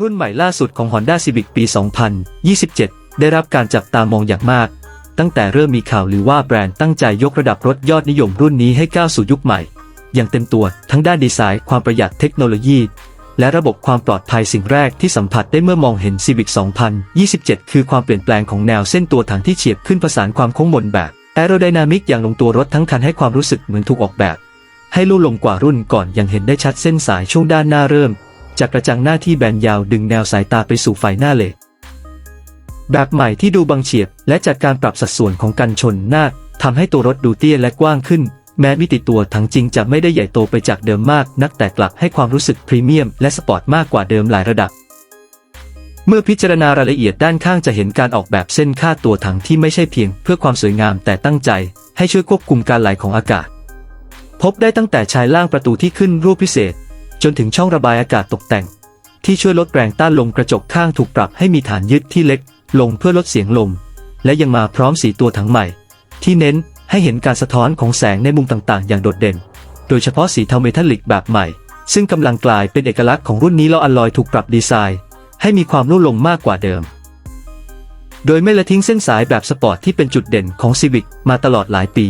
รุ่นใหม่ล่าสุดของ Honda Civic ปี 2027 ได้รับการจับตามองอย่างมาก ตั้งแต่เริ่มมีข่าวหรือว่าแบรนด์ตั้งใจยกระดับรถยอดนิยมรุ่นนี้ให้ก้าวสู่ยุคใหม่ อย่างเต็มตัวทั้งด้านดีไซน์ความประหยัดเทคโนโลยี และระบบความปลอดภัยสิ่งแรกที่สัมผัสได้เมื่อมองเห็น Civic 2027 คือความเปลี่ยนแปลงของแนวเส้นตัวถังที่เฉียบขึ้นประสานความโค้งมนแบบ แอโรไดนามิกอย่างลงตัวรถทั้งคันให้ความรู้สึกเหมือนถูกออกแบบ ให้ลู่ลงกว่ารุ่นก่อนยังเห็นได้ชัดเส้นสายช่วงด้านหน้าเริ่ม จากกระจังหน้าที่แบนยาวดึงแนวสายตาไปสู่ไฟหน้าเล็กแบบใหม่ที่ดูบังเฉียบ และจากการปรับสัดส่วนของกันชนหน้าทำให้ตัวรถดูเตี้ยและกว้างขึ้น แม้มิติตัวถังจริงจะไม่ได้ใหญ่โตไปจากเดิมมากนักแต่กลับให้ความรู้สึกพรีเมียมและสปอร์ตมากกว่าเดิมหลายระดับ เมื่อพิจารณารายละเอียดด้านข้างจะเห็นการออกแบบเส้นคาตัวถังที่ไม่ใช่เพียง เพื่อความสวยงามแต่ตั้งใจ ให้ช่วยควบคุมการไหลของอากาศ พบได้ตั้งแต่ชายล่างประตูที่ขึ้นรูปพิเศษ จนถึงช่องระบายอากาศตกแต่ง ที่ช่วยลดแรงต้านลมกระจกข้างถูกปรับให้มีฐานยึดที่เล็ก ลงเพื่อลดเสียงลม และยังมาพร้อมสีตัวถังใหม่ ที่เน้นให้เห็นการสะท้อนของแสงในมุมต่างๆ อย่างโดดเด่น โดยเฉพาะสีเทาเมทัลลิกแบบใหม่ ซึ่งกำลังกลายเป็นเอกลักษณ์ของรุ่นนี้ล้ออัลลอยถูกปรับดีไซน์ ให้มีความนุ่มลงมากกว่าเดิม โดยไม่ละทิ้งเส้นสายแบบสปอร์ตที่เป็นจุดเด่นของ Civic มาตลอดหลายปี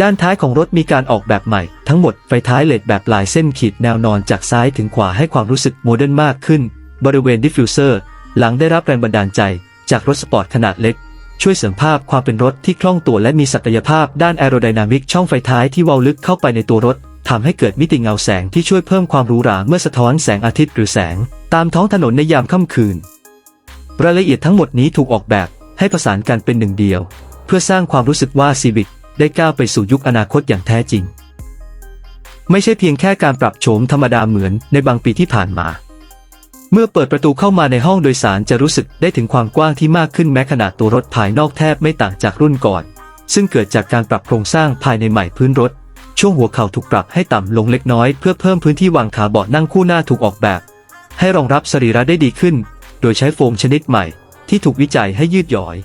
ด้านท้ายของรถมีการออกแบบใหม่ ทั้งหมดไฟท้ายเลดแบบลายเส้นขีดแนวนอนจากซ้ายถึงขวาให้ความรู้สึกโมเดิร์นมากขึ้น บริเวณดิฟฟิวเซอร์หลังได้รับแรงบันดาลใจ จากรถสปอร์ตขนาดเล็ก ช่วยเสริมภาพความเป็นรถที่คล่องตัวและมีศักยภาพด้านแอโรไดนามิกช่องไฟท้ายที่เว้าลึกเข้าไปในตัวรถทำให้เกิดมิติเงาแสงที่ช่วยเพิ่มความหรูหราเมื่อสะท้อนแสงอาทิตย์หรือแสง ตามท้องถนนในยามค่ำคืน รายละเอียดทั้งหมดนี้ถูกออกแบบให้ประสานกันเป็นหนึ่งเดียว เพื่อสร้างความรู้สึกว่า Civic ได้ก้าวไปสู่ยุคอนาคตอย่างแท้จริง ไม่ใช่เพียงแค่การปรับโฉมธรรมดาเหมือนในบางปีที่ผ่านมา เมื่อเปิดประตูเข้ามาในห้องโดยสารจะรู้สึกได้ถึงความกว้างที่มากขึ้นแม้ขนาดตัวรถภายนอกแทบไม่ต่างจากรุ่นก่อน ซึ่งเกิดจากการปรับโครงสร้างภายในใหม่พื้นรถ ช่วงหัวเข่าถูกปรับให้ต่ำลงเล็กน้อยเพื่อเพิ่มพื้นที่วางขาเบาะนั่งคู่หน้าถูกออกแบบ ให้รองรับสรีระได้ดีขึ้น โดยใช้โฟมชนิดใหม่ที่ถูกวิจัยให้ยืดหย่อย